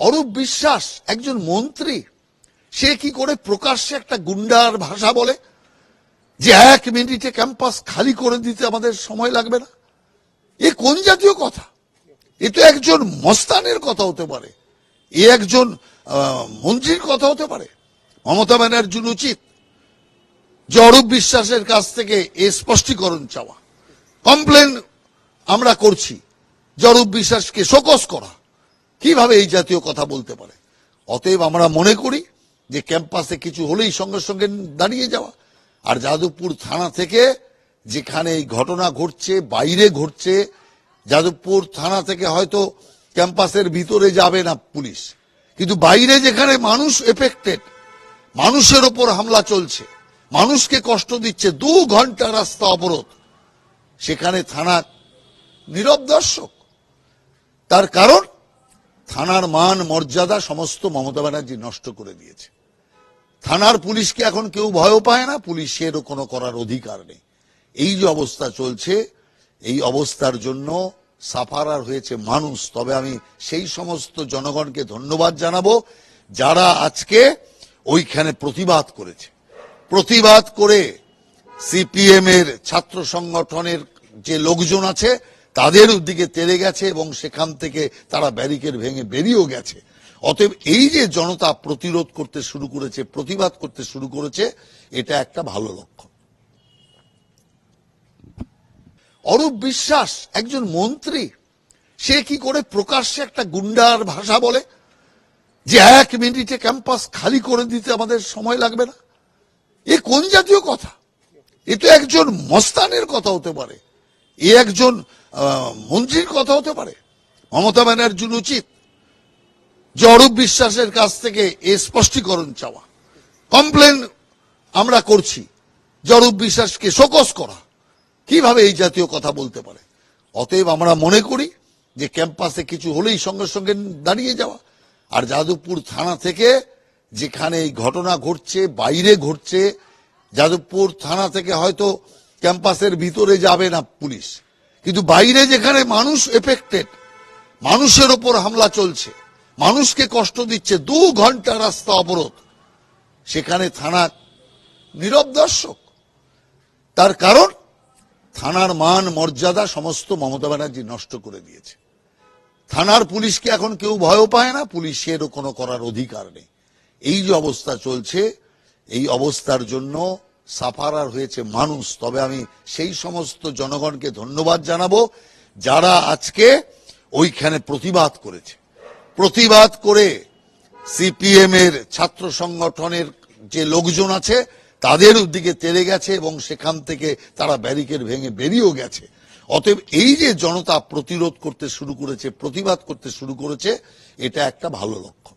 অরূপ বিশ্বাস একজন মন্ত্রী, সে কি করে প্রকাশ্যে একটা গুন্ডার ভাষা বলে? যে এক মিনিটে ক্যাম্পাস খালি করে দিতে আমাদের সময় লাগবে না? এ কোন জাতীয় কথা? এ তো একজন মস্তানের কথা হতে পারে। এ একজন মন্ত্রীর কথা হতে পারে। মমতা ব্যানার্জির উচিত যে অরূপ বিশ্বাসের কাছ থেকে এ স্পষ্টীকরণ চাওয়া। কমপ্লেন আমরা করছি। যে অরূপ বিশ্বাসকে শোকস করা। কীভাবে এই জাতীয় কথা বলতে পারে? অতএব আমরা মনে করি যে ক্যাম্পাসে কিছু হলেই সঙ্গে সঙ্গে দাঁড়িয়ে যাওয়া। আর যাদবপুর থানা থেকে যেখানে এই ঘটনা ঘটছে, বাইরে ঘটছে, যাদবপুর থানা থেকে হয়তো ক্যাম্পাসের ভিতরে যাবে না পুলিশ। কিন্তু বাইরে যেখানে মানুষ এফেক্টেড মানুষের ওপর হামলা চলছে, মানুষকে কষ্ট দিচ্ছে, দু ঘণ্টা রাস্তা অবরোধ, সেখানে থানা নীরব দর্শক। তার কারণ থানার মান, মর্যাদা সমস্ত মমতা ব্যানার্জি নষ্ট করে দিয়েছে। থানার পুলিশকে এখন কেউ ভয়ও পায় না, পুলিশেরও কোনো করার অধিকার নেই। এই যে অবস্থা চলছে, এই অবস্থার জন্য সাফারার হয়েছে মানুষ। তবে আমি সেই সমস্ত জনগণকে ধন্যবাদ জানাব, যারা আজকে ওইখানে প্রতিবাদ করেছে। প্রতিবাদ করে সিপিএম এর ছাত্র সংগঠনের যে লোকজন আছে তাদের দিকে তেড়ে গেছে এবং সেখান থেকে তারা ব্যারিকেড ভেঙে বেরিয়েও গেছে। অতএব এই যে জনতা প্রতিরোধ করতে শুরু করেছে, প্রতিবাদ করতে শুরু করেছে, এটা একটা ভালো লক্ষণ। অরূপ বিশ্বাস, একজন মন্ত্রী, সে কি করে প্রকাশ্যে একটা গুন্ডার ভাষা বলে যে এক মিনিটে ক্যাম্পাস খালি করে দিতে আমাদের সময় লাগবে না? এ কোন জাতীয় কথা? এ তো একজন মস্তানের কথা হতে পারে। এ একজন মন্ত্রীর কথা হতে পারে। মমতা ব্যানার্জির উচিত যে অরূপ বিশ্বাসের কাছ থেকে এ স্পষ্টীকরণ চাওয়া। কমপ্লেন আমরা করছি যে অরূপ বিশ্বাসকে শোকস করা। কীভাবে এই জাতীয় কথা বলতে পারে? অতএব আমরা মনে করি যে ক্যাম্পাসে কিছু হলেই সঙ্গে সঙ্গে দাঁড়িয়ে যাওয়া। আর যাদবপুর থানা থেকে যেখানে এই ঘটনা ঘটছে, বাইরে ঘটছে, যাদবপুর থানা থেকে হয়তো ক্যাম্পাসের ভিতরে যাবে না পুলিশ। কিন্তু বাইরে যেখানে মানুষ এফেক্টেড মানুষের ওপর হামলা চলছে, মানুষকে কষ্ট দিচ্ছে, দু ঘণ্টা রাস্তা অবরোধ, সেখানে থানা নীরব দর্শক। তার কারণ, থানার মান, মর্যাদা সমস্ত মমতা ব্যানার্জি নষ্ট করে দিয়েছে। থানার পুলিশকে এখন কেউ ভয়ও পায় না, পুলিশেরও কোনো করার অধিকার নেই। এই যে অবস্থা চলছে, এই অবস্থার জন্য সাফারার হয়েছে মানুষ। তবে আমি সেই সমস্ত জনগণকে ধন্যবাদ জানাব যারা আজকে ওইখানে প্রতিবাদ করেছে। প্রতিবাদ করে সিপিএম এর ছাত্র সংগঠনের যে লোকজন আছে, তাদের দিকে তেড়ে গেছে এবং সেখান থেকে তারা ব্যারিকেড ভেঙে বেরিয়েও গেছে। অতএব এই যে জনতা প্রতিরোধ করতে শুরু করেছে, প্রতিবাদ করতে শুরু করেছে, এটা একটা ভালো লক্ষণ।